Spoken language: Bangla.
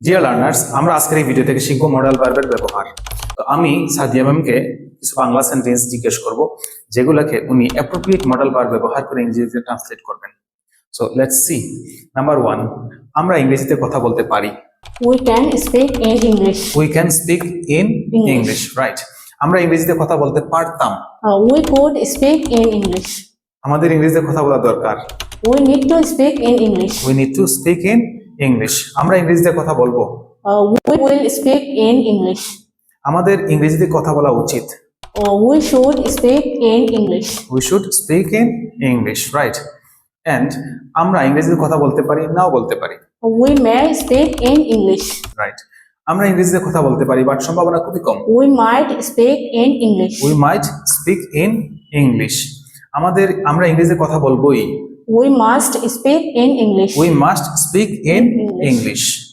ডিয়ার লার্নার্স আমরা আজকের এই ভিডিও থেকে শিখব মডেল ভার্বের ব্যবহার তো আমি সাদিয়া ম্যামকে কিছু বাংলা সেন্টেন্স জিজ্ঞেস করব যেগুলোকে উনি অ্যাপ্রোপ্রিয়েট মডেল ভার্ব ব্যবহার করে ইংরেজিতে ট্রান্সলেট করবেন so let's see number one আমরা ইংরেজিতে কথা বলতে পারি We can speak in English. We can speak in English. English right আমরা ইংরেজিতে কথা বলতে পারতাম we could speak in English. আমাদের ইংরেজিতে কথা বলা দরকার We need to speak in English. We need to speak in English আমরা ইংরেজিতে কথা বলব। We will speak in English. আমাদের ইংরেজিতে কথা বলা উচিত। We should speak in English. We should speak in English right and আমরা ইংরেজিতে কথা বলতে পারি নাও বলতে পারি। We may speak in English. Right আমরা ইংরেজিতে কথা বলতে পারি বাট সম্ভাবনা খুবই কম। We might speak in English we might speak in English আমাদের আমরা ইংরেজিতে কথা বলবোই। we must speak in english we must speak in english, english.